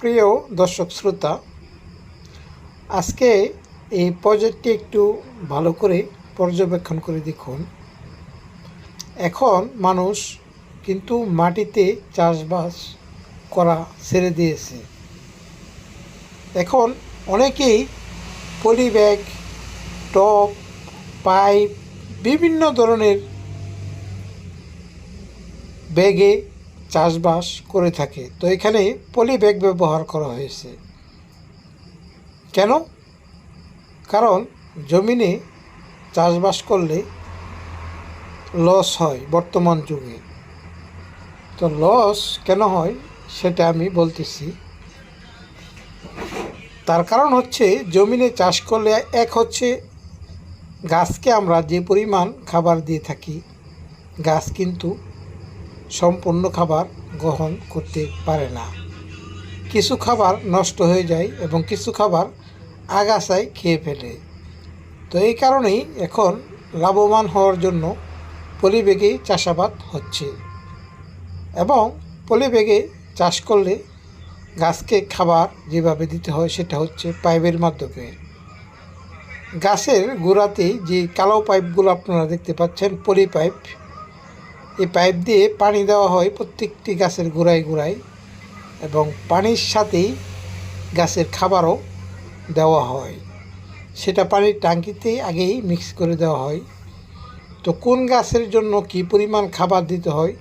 প্রিয় দর্শক শ্রোতা, আজকে এই প্রজেক্টটি একটু ভালো করে পর্যবেক্ষণ করে দেখুন। এখন মানুষ কিন্তু মাটিতে চাষবাস করা ছেড়ে দিয়েছে। এখন অনেকেই পলি ব্যাগ টপ, পাইপ, বিভিন্ন ধরনের ব্যাগে চাষবাস করে থাকে। তো এখানে পলি ব্যাগ ব্যবহার করা হয়েছে। কেন? কারণ জমিনে চাষবাস করলে লস হয় বর্তমান যুগে। তো লস কেন হয় সেটা আমি বলতেছি। তার কারণ হচ্ছে জমিনে চাষ করলে এক হচ্ছে গাছকে আমরা যে পরিমাণ খাবার দিয়ে থাকি, গাছ কিন্তু সম্পূর্ণ খাবার গ্রহণ করতে পারে না। কিছু খাবার নষ্ট হয়ে যায় এবং কিছু খাবার আগাছায় খেয়ে ফেলে। তো এই কারণেই এখন লাভবান হওয়ার জন্য পলিবেগে চাষাবাদ হচ্ছে এবং পলিবেগে চাষ করলে গাছকে খাবার যেভাবে দিতে হয় সেটা হচ্ছে পাইপের মাধ্যমে। গাছের গোড়াতে যে কালো পাইপগুলো আপনারা দেখতে পাচ্ছেন, পলি পাইপ এই পাইপ দিয়ে পানি দেওয়া হয় প্রত্যেকটি গাছের গোড়ায় গোড়ায় এবং পানির সাথেই গাছের খাবারও দেওয়া হয়। সেটা পানির ট্যাঙ্কিতে আগেই মিক্স করে দেওয়া হয়। তো কোন গাছের জন্য কি পরিমাণ খাবার দিতে হয়,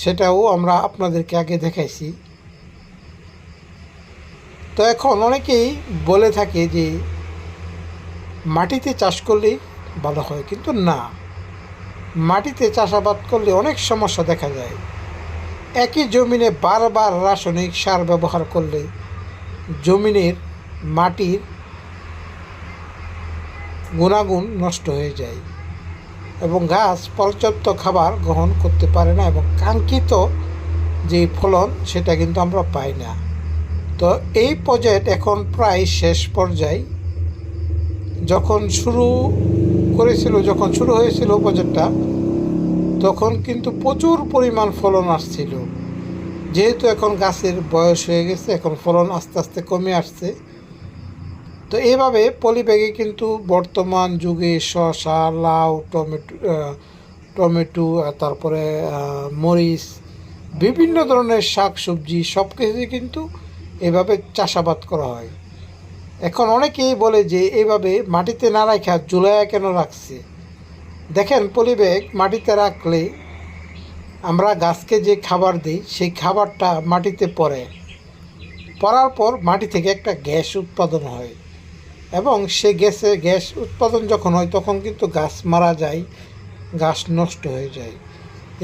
সেটাও আমরা আপনাদেরকে আগে দেখাইছি। তো এখন অনেকেই বলে থাকে যে মাটিতে চাষ করলেই ভালো হয়, কিন্তু না। মাটিতে চাষাবাদ করলে অনেক সমস্যা দেখা যায়। একই জমিনে বারবার রাসায়নিক সার ব্যবহার করলে জমিনের মাটির গুণাগুণ নষ্ট হয়ে যায় এবং গাছ পর্যাপ্ত খাবার গ্রহণ করতে পারে না এবং কাঙ্ক্ষিত যে ফলন, সেটা কিন্তু আমরা পাই না। তো এই প্রজেক্ট এখন প্রায় শেষ পর্যায়ে। যখন শুরু করেছিল, যখন শুরু হয়েছিল প্রজেক্টটা তখন কিন্তু প্রচুর পরিমাণ ফলন আসছিল। যেহেতু এখন গাছের বয়স হয়ে গেছে, এখন ফলন আস্তে আস্তে কমে আসছে। তো এইভাবে পলিব্যাগে কিন্তু বর্তমান যুগে শসা, লাউ, টমেটো টমেটো তারপরে মরিচ, বিভিন্ন ধরনের শাক সবজি সব কিছুই কিন্তু এভাবে চাষাবাদ করা হয়। এখন অনেকেই বলে যে এইভাবে মাটিতে না রাখা জুলাইয়া কেন রাখছে? দেখেন পলিব্যাগ মাটিতে রাখলে আমরা গাছকে যে খাবার দিই, সেই খাবারটা মাটিতে পড়ে। পড়ার পর মাটি থেকে একটা গ্যাস উৎপাদন হয় এবং সে গ্যাসে গ্যাস উৎপাদন যখন হয়, তখন কিন্তু গাছ মারা যায়, গাছ নষ্ট হয়ে যায়।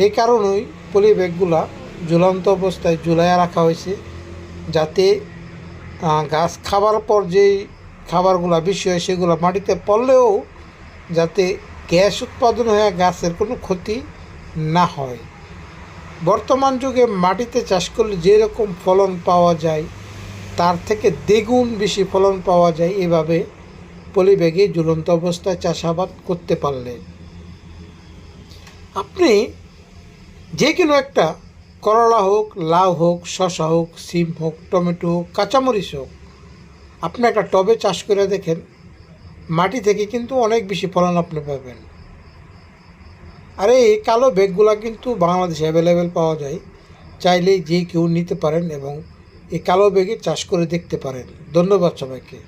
এই কারণেই পলিব্যাগগুলা ঝুলন্ত অবস্থায় ঝুলাইয়া রাখা হয়েছে যাতে গাছ খাবার পর যেই খাবারগুলো বেশি হয়, সেগুলো মাটিতে পড়লেও যাতে গ্যাস উৎপাদন হয়ে গাছের কোনো ক্ষতি না হয়। বর্তমান যুগে মাটিতে চাষ করলে যেরকম ফলন পাওয়া যায়, তার থেকে দ্বিগুণ বেশি ফলন পাওয়া যায়, এভাবে পলিব্যাগে ঝুলন্ত অবস্থায় চাষাবাদ করতে পারলে। আপনি যে কোনো একটা করলা হোক, লাউ হোক, শসা হোক, সিম হোক, টমেটো হোক, কাঁচামরিচ হোক, আপনি একটা টবে চাষ করে দেখেন, মাটি থেকে কিন্তু অনেক বেশি ফলন আপনি পাবেন। আর এই কালো ব্যাগগুলো কিন্তু বাংলাদেশে অ্যাভেলেবেল পাওয়া যায়। চাইলেই যে কেউ নিতে পারেন এবং এই কালো ব্যাগে চাষ করে দেখতে পারেন। ধন্যবাদ সবাইকে।